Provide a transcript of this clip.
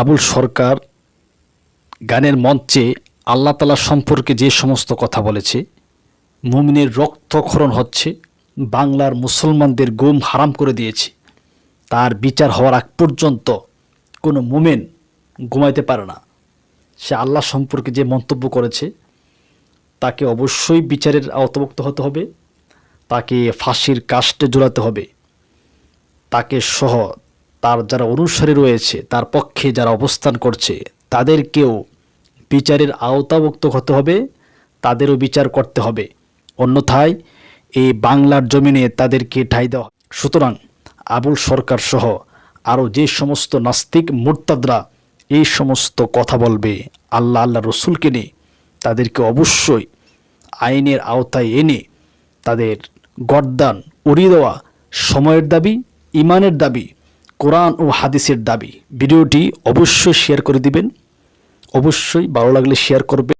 আবুল সরকার গানের মঞ্চে আল্লাহ তালা সম্পর্কে যে সমস্ত কথা বলেছে, মুমিনের রক্তক্ষরণ হচ্ছে, বাংলার মুসলমানদের গুম হারাম করে দিয়েছে, তার বিচার হওয়ার আগ পর্যন্ত কোনো মুমেন ঘুমাইতে পারে না। সে আল্লাহ সম্পর্কে যে মন্তব্য করেছে, তাকে অবশ্যই বিচারের আওতাভুক্ত হতে হবে, তাকে ফাঁসির কাস্টে জোড়াতে হবে, তাকে সহ তার যারা অনুসারী রয়েছে, তার পক্ষে যারা অবস্থান করছে তাদেরকেও বিচারের আওতাভুক্ত হতে হবে, তাদেরও বিচার করতে হবে। অন্যথায় এই বাংলার জমিনে তাদেরকে ঠাই দেওয়া সুতরাং আবুল সরকার সহ আরও যে সমস্ত নাস্তিক মুরতাদরা এই সমস্ত কথা বলবে, আল্লাহ আল্লাহ রসুলকে নিয়ে তাদেরকে অবশ্যই আইনের আওতায় এনে তাদের গর্দান উড়িয়ে দেওয়া সময়ের দাবি, ইমানের দাবি কোরআন ও হাদিসের দাবি। ভিডিওটি অবশ্যই শেয়ার করে দিবেন। অবশ্যই ভালো লাগলে শেয়ার করবে